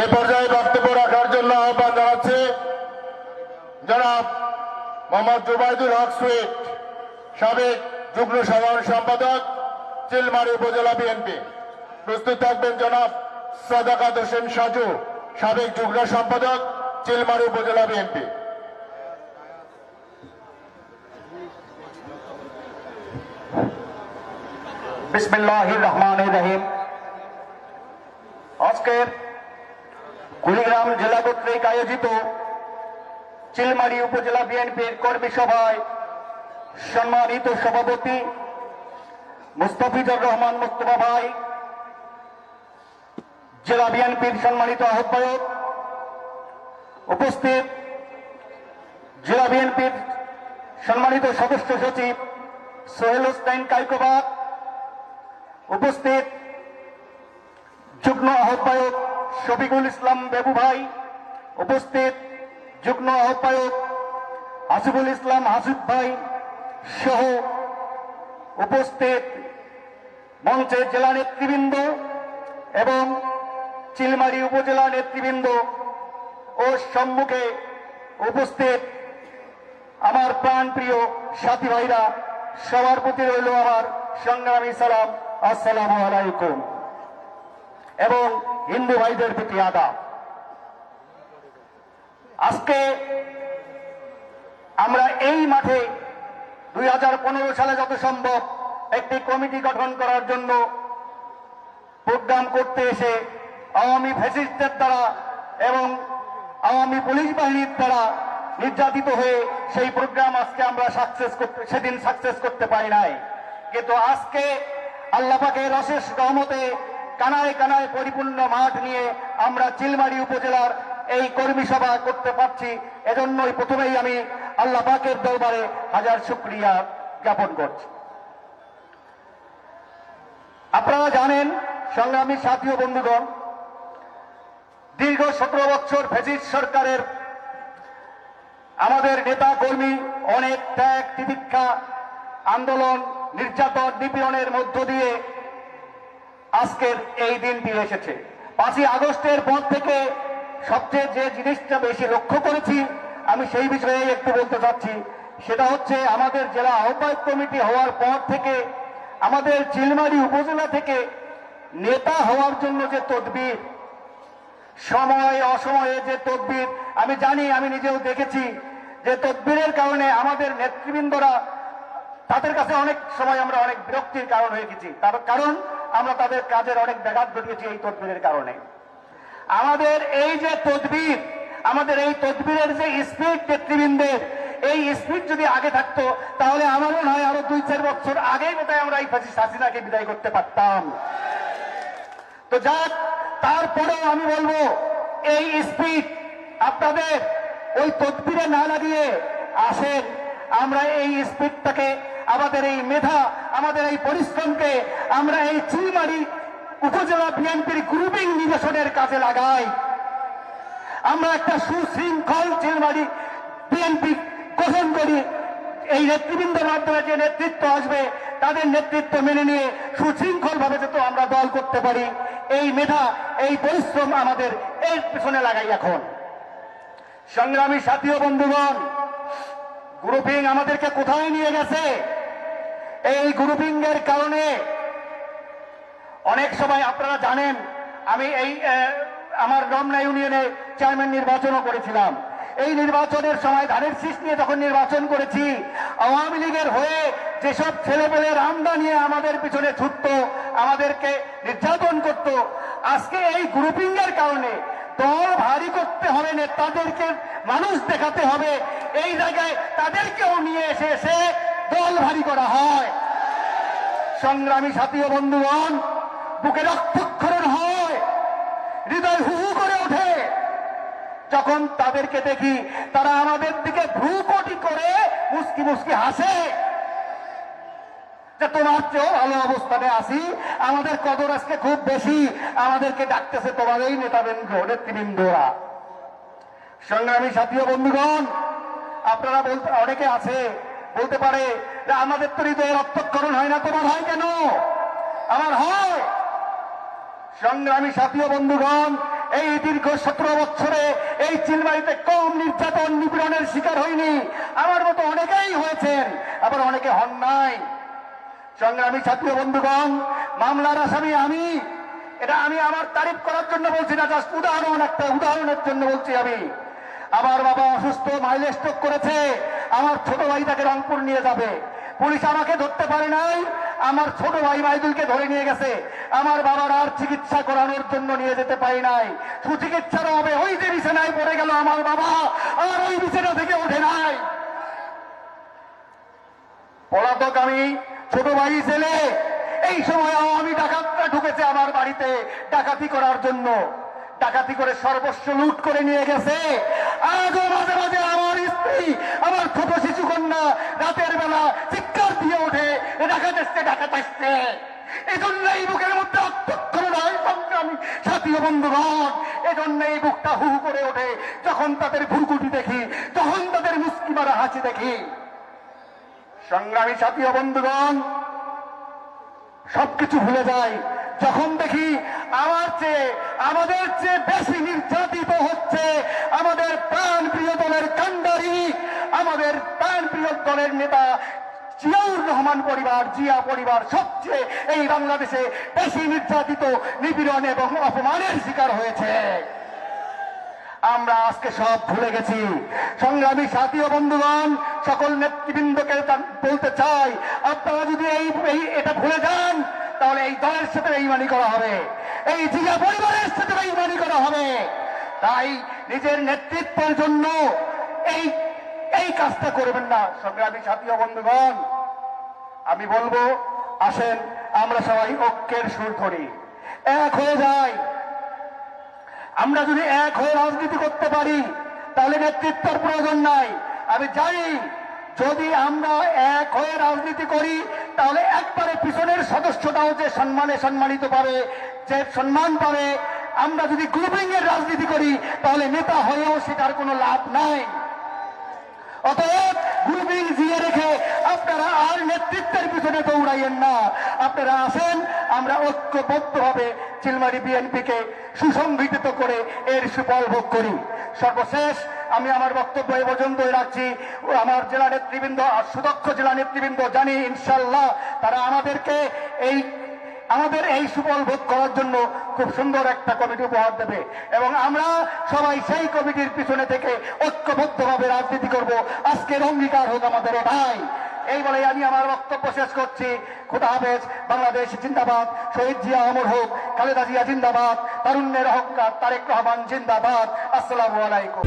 এই পর্যায়ে বক্তব্য রাখার জন্য আহ্বান জানাচ্ছে জনাব মোহাম্মদ জুবাইদুল হক সুইট, সাবেক যুগ্ম সাধারণ সম্পাদক, চিলমারি উপজেলা বিএনপি। প্রস্তুত থাকবেন জনাব সদাকাত হোসেন সাজু, সাবেক যুগ্ম সম্পাদক, চিলমারি উপজেলা বিএনপি। বিসমিল্লাহ রহমান রহিম। আজকের কুড়িগ্রাম জেলা কর্তৃক আয়োজিত চিলমারি উপজেলা বিএনপির কর্মী সভায় সম্মানিত সভাপতি মুস্তাফিজুর রহমান মুস্তফা ভাই, জেলা বিএনপির সম্মানিত আহ্বায়ক উপস্থিত, জেলা বিএনপির সম্মানিত সদস্য সচিব সোহেল হোসেন কাইকোবাদ উপস্থিত, যুগ্ম আহ্বায়ক শফিকুল ইসলাম বেবু ভাই, উপস্থিত যুগ্ম আহ্বায়ক হাসিবুল ইসলাম হাসিব ভাই সহ উপস্থিত মঞ্চের জেলা নেতৃবৃন্দ এবং চিলমারি উপজেলা নেতৃবৃন্দ ও সম্মুখে উপস্থিত আমার প্রাণ প্রিয় সাথী ভাইরা, সবার প্রতি রইল আমার সংগ্রামী সালাম। আসসালামু আলাইকুম। এবং হিন্দু ভাইদের প্রতি আদাব। আজকে আমরা এই মাঠে দুই হাজার পনেরো সালে যত সম্ভব একটি কমিটি গঠন করার জন্য প্রোগ্রাম করতে এসে আওয়ামী ফ্যাসিস্টদের দ্বারা এবং আওয়ামী পুলিশ বাহিনীর দ্বারা নির্যাতিত হয়ে সেই প্রোগ্রাম আজকে আমরা সাকসেস করতে সেদিন সাকসেস করতে পারি নাই। কিন্তু আজকে আল্লাহ পাকের অশেষ রহমতে কানায় কানায় পরিপূর্ণ মাঠ নিয়ে আমরা চিলমারি উপজেলার এই কর্মী সভা করতে পারছি। এজন্যই প্রথমেই আমি আল্লাহ পাকের দরবারে হাজার শুক্রিয়া জ্ঞাপন করছি। আপনারা জানেন, সংগ্রামী সাথী বন্ধুগণ, দীর্ঘ সতেরো বছর ফেসিস সরকারের আমাদের নেতা কর্মী অনেক ত্যাগ, তিতিক্ষা, আন্দোলন, নির্যাতন, নিপীড়নের মধ্য দিয়ে আজকের এই দিনটি এসেছে। পাঁচই আগস্টের পর থেকে সবচেয়ে যে জিনিসটা বেশি লক্ষ্য করেছি, আমি সেই বিষয়ে একটু বলতে চাচ্ছি। সেটা হচ্ছে আমাদের জেলা আহ্বায়ক কমিটি হওয়ার পর থেকে আমাদের চিলমারি উপজেলা থেকে নেতা হওয়ার জন্য যে তদবির, সময় অসময়ে যে তদবির, আমি জানি, আমি নিজেও দেখেছি যে তদবিরের কারণে আমাদের নেতৃবৃন্দরা তাদের কাছে অনেক সময় আমরা অনেক বিরক্তির কারণ হয়ে গেছি। তার কারণ আমরা তাদের কাজের অনেক ব্যাঘাত ঘটিয়েছি এই তদবিরের কারণে। আমাদের এই যে তদবির, আমাদের এই তদবিরের যে স্পিড নেতৃবৃন্দের, এই স্পিড যদি আগে থাকতো, তাহলে আমার মনে হয় আরও দুই চার বছর আগেই বোধহয় আমরা এই ফাঁসি হাসিনাকে বিদায় করতে পারতাম। তো যাক, তারপরেও আমি বলব, এই স্পিড আপনাদের ওই তদবিরে না লাগিয়ে আসেন। আমরা এই স্পিডটাকে আমাদের এই মেধা, আমাদের এই পরিশ্রমকে আমরা এই চিলমারি উপজেলা বিএনপির গ্রুপিং নিবেশনের কাজে লাগাই। আমরা একটা সুশৃঙ্খল চিলমারি বিএনপি গঠন করি। এই নেতৃবৃন্দের মাধ্যমে যে নেতৃত্ব আসবে, তাদের নেতৃত্ব মেনে নিয়ে সুশৃঙ্খল ভাবে যাতে আমরা দল করতে পারি, এই মেধা, এই পরিশ্রম আমাদের এর পিছনে লাগাই এখন। সংগ্রামী সাথী বন্ধুগণ গ্রুপিং আমাদেরকে কোথায় নিয়ে গেছে? এই গ্রুপিং এর কারণে অনেক সময় আপনারা জানেন, আমি এই আমার রমনা ইউনিয়নে চেয়ারম্যান নির্বাচনও করেছিলাম। এই নির্বাচনের সময় ধানের শীষ নিয়ে যখন নির্বাচন করেছি, আওয়ামী লীগের হয়ে যেসব ছেলেপেলে রামদা নিয়ে আমাদের পিছনে ছুটত, আমাদেরকে নির্যাতন করত, আজকে এই গ্রুপিং এর কারণে দল ভারী করতে হবে, নেতাদেরকে মানুষ দেখাতে হবে, এই জায়গায় তাদেরকেও নিয়ে এসে এসে ভারী করা হয়। সংগ্রামী সাথী ও বন্ধুগণ, বুকে রক্তক্ষরণ হয়। হৃদয় হু হু করে ওঠে। যখন তাদেরকে দেখি, তারা আমাদের দিকে ভ্রুকটি করে মুসকি মুসকি হাসে। যে তোমার চেয়েও ভালো অবস্থানে আসি, আমাদের কদর আজকে খুব বেশি। আমাদেরকে ডাকতেছে তোমার এই নেতাবৃন্দ, নেতৃবৃন্দরা। সংগ্রামী সাথী ও বন্ধুগণ, আপনারা বলতে অনেকে আছে বলতে পারে যে আমাদের তো হৃদয়ে রক্তক্ষরণ হয় না, তোমার হয় কেন? আমার হয়। সংগ্রামী সাথী বন্ধুগণ, এই দীর্ঘ সতেরো বছরে এই চিলমারিতে কম নির্যাতন নিপীড়নের শিকার হয়নি। আমার মতো অনেকেই হয়েছেন, আবার অনেকে হন নাই। সংগ্রামী ছাত্র বন্ধুগণ, মামলার আসামি আমি। এটা আমি আমার তারিফ করার জন্য বলছি না, জাস্ট উদাহরণ, একটা উদাহরণের জন্য বলছি আমি। আমার বাবা অসুস্থ মাইলে স্ট্রোক করেছে। আমার ছোট ভাই তাকে রংপুর নিয়ে যাবে। পুলিশ আমাকে ধরতে পারে নাই। আমার ছোট ভাই মাইদুলকে ধরে নিয়ে গেছে। আমার বাবার আর চিকিৎসা করানোর জন্য নিয়ে যেতে পারি নাই। সুচিকিৎসার হবে ওই যে বিছানায় পড়ে গেল আমার বাবা, আর ওই বিছানা থেকে ওঠে নাই। পলাতক আমি, ছোট ভাই ছেলে, এই সময় আমি ডাকাতরা ঢুকেছে আমার বাড়িতে ডাকাতি করার জন্য। ডাকাতি করে সর্বস্ব লুট করে নিয়ে গেছে। আজও মাঝে মাঝে আমার আমার ছোট শিশু কন্যা রাতের বেলা চিৎকার দিয়ে ওঠে ঢাকা এসছে ঢাকা আসছে এই এই বুকের মধ্যে অত্যক্ষর নয় সংগ্রামী সাথী বন্ধুগণ এজন্য এই বুকটা হু করে ওঠে। যখন তাদের ভুরকুটি দেখি, তখন তাদের মুস্কি মারা দেখি। সংগ্রামী সাথী বন্ধুগণ সবকিছু ভুলে যায়। যখন দেখি আমার চেয়ে, আমাদের চেয়ে বেশি নির্যাতিত হচ্ছে আমাদের প্রাণ প্রিয় দলের কান্ডারি আমাদের প্রাণ প্রিয় দলের নেতা জিয়াউর রহমান পরিবার, জিয়া পরিবার সবচেয়ে এই বাংলাদেশে বেশি নির্যাতিত, নিপীড়ন এবং অপমানের শিকার হয়েছে। আমরা আজকে সব ভুলে গেছি। সংগ্রামী সাথী ও বন্ধুগণ, সকল নেতৃবৃন্দকে বলতে চাই, আপনারা যদি এই, এটা ভুলে যান, তাহলে এই দলের সাথে বেইমানি করা হবে। এই জিয়া পরিবারের সাথে বেইমানি করা হবে। তাই নিজের নেতৃত্বের জন্য এই এই কাজটা করবেন না, সংগ্রামী সাথী ও বন্ধুগণ। আমি বলব, আসেন, আমরা সবাই ঐক্যের সুর ধরি। এক হয়ে যাই। আমরা যদি এক হয়ে রাজনীতি করতে পারি, তাহলে নেতৃত্বের প্রয়োজন নাই। আমি জানি, যদি আমরা এক হয়ে রাজনীতি করি, তাহলে একবারে পিছনের সদস্যটাও যে সম্মানে সম্মানিত পাবে, যে সম্মান পাবে, আমরা যদি গ্রুপিং এর রাজনীতি করি, তাহলে নেতা হয়েও সেটার কোনো লাভ নাই। অতএব গ্রুপিং দিয়ে রেখে আপনারা আর নেতৃত্বের পিছনে দৌড়াইয়েন না। আপনারা আসেন, আমরা ঐক্যবদ্ধভাবে চিলমারি বিএনপিকে সুসংগঠিত করে এর সুফল ভোগ করি। সর্বশেষ আমি আমার বক্তব্য এ পর্যন্ত রাখছি। আমার জেলা নেতৃবৃন্দ আর সুদক্ষ জেলা নেতৃবৃন্দ জানি ইনশাল্লাহ তারা আমাদেরকে এই, আমাদের এই সুফল ভোগ করার জন্য খুব সুন্দর একটা কমিটি উপহার দেবে এবং আমরা সবাই সেই কমিটির পিছনে থেকে ঐক্যবদ্ধভাবে রাজনীতি করব। আজকের অঙ্গীকার হোক আমাদের এটাই এই বলে আমি আমার বক্তব্য শেষ করছি। খুদা হাফেজ, বাংলাদেশ জিন্দাবাদ। শহীদ জিয়া অমর হোক, খালেদা জিয়া জিন্দাবাদ। তারুণ্যের অহংকার তারেক রহমান জিন্দাবাদ। আসসালামু আলাইকুম।